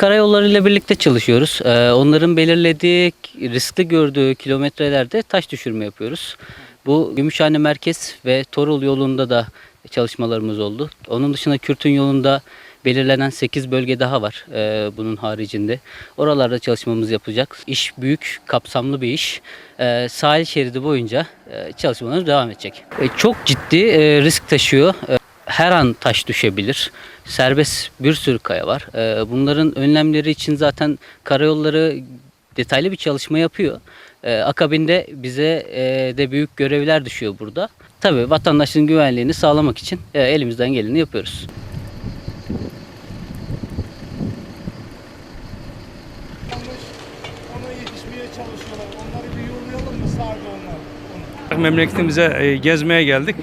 karayollarıyla birlikte çalışıyoruz. Ee, onların belirlediği, riskli gördüğü kilometrelerde taş düşürme yapıyoruz. Bu Gümüşhane Merkez ve Torul yolunda da çalışmalarımız oldu. Onun dışında Kürtün yolunda belirlenen 8 bölge daha var e, bunun haricinde. Oralarda çalışmamız yapacak. İş büyük, kapsamlı bir iş. E, sahil şeridi boyunca e, çalışmalarımız devam edecek. Çok ciddi risk taşıyor. Her an taş düşebilir. Serbest bir sürü kaya var. E, bunların önlemleri için zaten karayolları detaylı bir çalışma yapıyor. E, akabinde bize e, de büyük görevler düşüyor burada. Tabii vatandaşın güvenliğini sağlamak için e, elimizden geleni yapıyoruz. Memleketimize e, gezmeye geldik.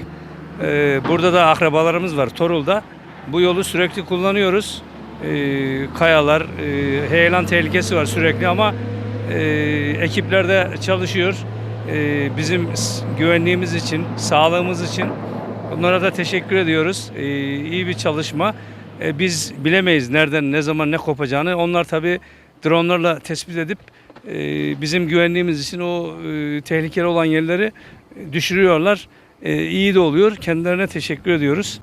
E, Burada da akrabalarımız var Torul'da. Bu yolu sürekli kullanıyoruz. E, Kayalar, e, heyelan tehlikesi var sürekli ama e, ekipler de çalışıyor. E, Bizim güvenliğimiz için, sağlığımız için onlara da teşekkür ediyoruz. E, İyi bir çalışma. E, Biz bilemeyiz nereden, ne zaman, ne kopacağını. Onlar tabii dronlarla tespit edip e, bizim güvenliğimiz için o e, tehlikeli olan yerleri düşürüyorlar. E, iyi de oluyor. Kendilerine teşekkür ediyoruz.